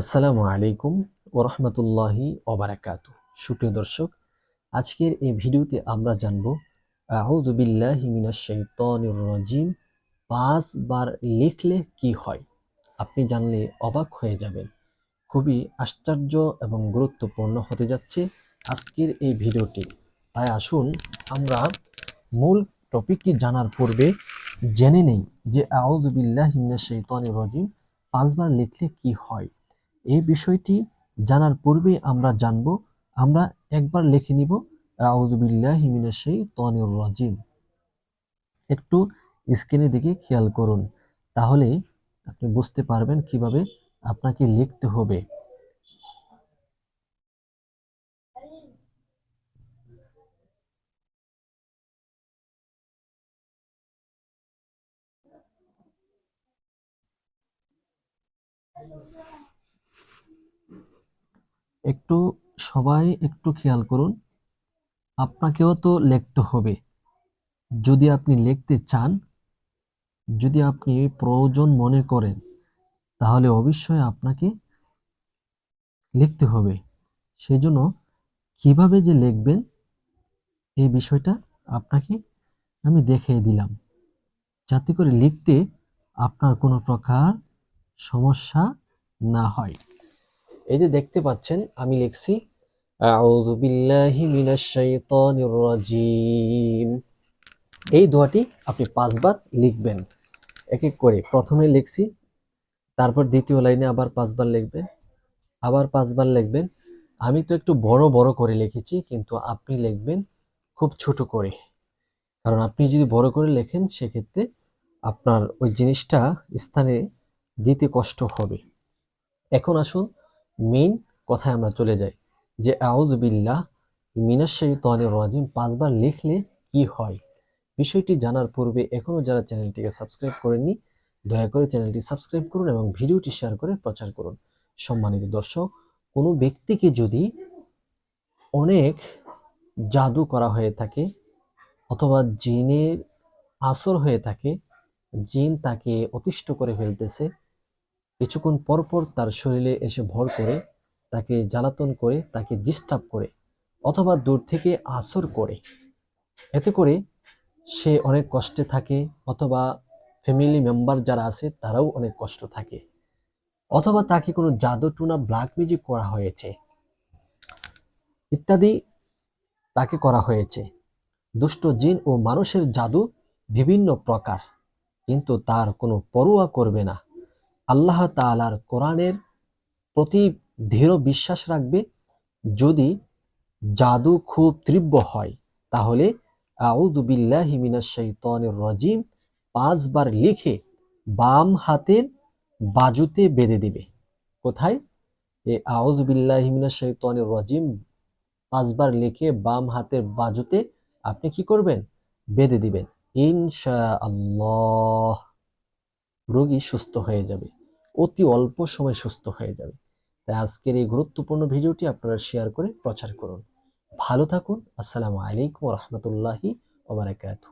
আসসালামু আলাইকুম ওরহমতুল্লাহি ওবারাকাতু সুপ্রিয় দর্শক, আজকের এই ভিডিওতে আমরা জানব রাজিম, পাঁচবার লিখলে কি হয়? আপনি জানলে অবাক হয়ে যাবেন। খুবই আশ্চর্য এবং গুরুত্বপূর্ণ হতে যাচ্ছে আজকের এই ভিডিওটি। তাই আসুন, আমরা মূল টপিকটি জানার পূর্বে জেনে নেই যে আউযু বিল্লাহি মিনাশ শাইতানির রাজিম পাঁচবার লিখলে কি হয়। এই বিষয়টি জানার পূর্বে আমরা জানব। আমরা একবার লিখে নিব। আউযুবিল্লাহি মিনাশ তনির রাজিম। একটু স্ক্রিনের দিকে খেয়াল করুন। তাহলে আপনি বুঝতে পারবেন কীভাবে আপনাকে লিখতে হবে। একটু সবাই একটু খেয়াল করুন। আপনাকেও তো লিখতে হবে। যদি আপনি লিখতে চান, যদি আপনি প্রয়োজন মনে করেন, তাহলে অবশ্যই আপনাকে লিখতে হবে। সেই জন্য কীভাবে যে লিখবেন, এই বিষয়টা আপনাকে আমি দেখিয়ে দিলাম। যাতে করে লিখতে আপনার কোনো প্রকার সমস্যা না হয়। এই যে দেখতে পাচ্ছেন, আমি লিখছি এই দোয়াটি আপনি পাঁচবার লিখবেন, এক এক করে। প্রথমে লিখছি, তারপর দ্বিতীয় লাইনে আবার পাঁচবার লিখবেন, আবার পাঁচবার লিখবেন। আমি তো একটু বড় বড় করে লিখেছি, কিন্তু আপনি লিখবেন খুব ছোট করে। কারণ আপনি যদি বড় করে লেখেন, সেক্ষেত্রে আপনার ওই জিনিসটা স্থানে দিতে কষ্ট হবে। এখন আসুন মেইন কথায় আমরা চলে যাই। যে আউজবিল্লাহ মিনাশাইতানির রাজিম পাঁচবার লিখলে কি হয়? বিষয়টি জানার পূর্বে এখনও যারা চ্যানেলটিকে সাবস্ক্রাইব করেননি, দয়া করে চ্যানেলটি সাবস্ক্রাইব করুন এবং ভিডিওটি শেয়ার করে প্রচার করুন। সম্মানিত দর্শক, কোনো ব্যক্তিকে যদি অনেক জাদু করা হয়ে থাকে অথবা জিনের আসর হয়ে থাকে, জিন তাকে অতিষ্ঠ করে ফেলতেছে কিছুক্ষণ পরপর তার শরীরে এসে ভর করে, তাকে জ্বালাতন করে, তাকে ডিস্টার্ব করে, অথবা দূর থেকে আসর করে। এতে করে সে অনেক কষ্টে থাকে, অথবা ফ্যামিলি মেম্বার যারা আছে, তারাও অনেক কষ্ট থাকে। অথবা তাকে কোনো জাদু টুনা ব্ল্যাক মিউজিক করা হয়েছে। ইত্যাদি তাকে করা হয়েছে। দুষ্ট জিন ও মানুষের জাদু বিভিন্ন প্রকার, কিন্তু তার কোনো পরোয়া করবে না। আল্লাহ তালার কোরআনের প্রতি দৃঢ় বিশ্বাস রাখবে। যদি জাদু খুব তীব্র হয়, তাহলে রাজিম পাঁচবার লিখে বাম হাতের বাজুতে বেঁধে দিবে। কোথায়? এ আউদুবিল্লাহি মিনাশাইতানির রাজিম পাঁচবার লিখে বাম হাতের বাজুতে আপনি কি করবেন? বেঁধে দিবেন। ইনশা আল্লাহ রোগী সুস্থ হয়ে যাবে। অতি অল্প সময় সুস্থ হয়ে যাবে। তাই আজকের এই গুরুত্বপূর্ণ ভিডিওটি আপনারা শেয়ার করে প্রচার করুন। ভালো থাকুন। আসসালামু আলাইকুম রহমতুল্লাহি ওবরাকাতু